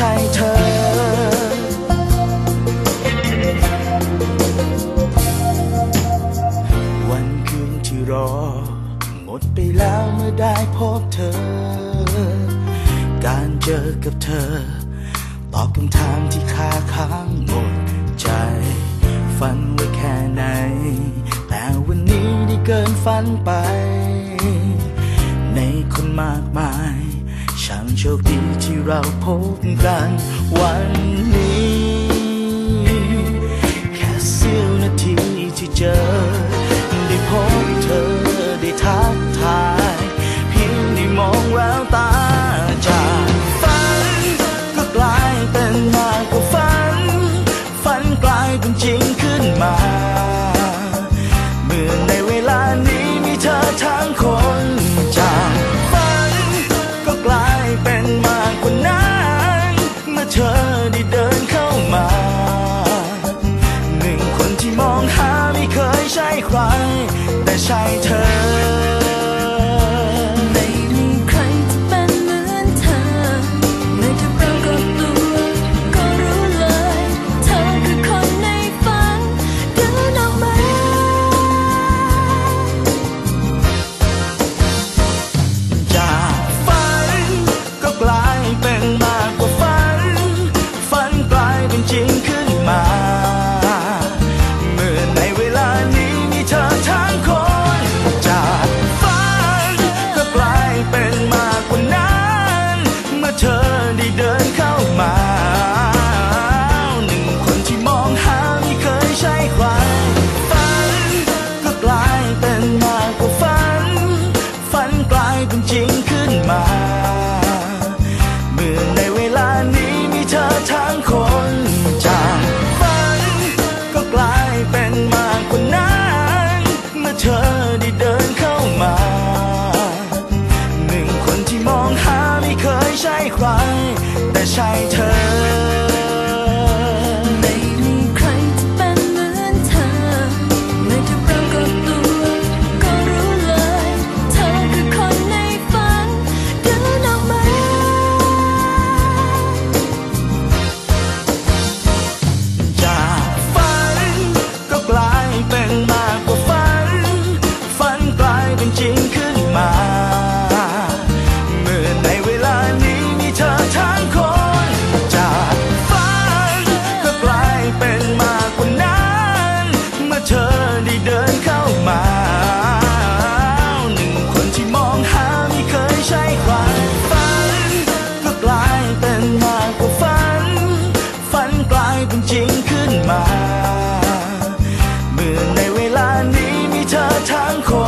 ใช่เธอ วันคืนที่รอ หมดไปแล้วเมื่อได้พบเธอ การเจอกับเธอ ตอบคำถามที่คาค้างหมดใจ ฝันไว้แค่ไหน แต่วันนี้ได้เกินฝันไป ในคนมากมาย ช่างโชคดีที่เราพบกันวันนี้ แค่เสี้ยวนาทีที่เจอ เป็นมากกว่านั้น เมื่อเธอได้เดินเข้ามา หนึ่งคนที่มองหาไม่เคยใช่ใคร แต่ใช่เธอ ไร แต่ใช่เธอ มาหนึ่งคนที่มองหาไม่เคยใช่ใครฝันก็กลายเป็นมากกว่าฝัน ฝันกลายเป็นจริงขึ้นมา เมื่อในเวลานี้มีเธอทั้งคน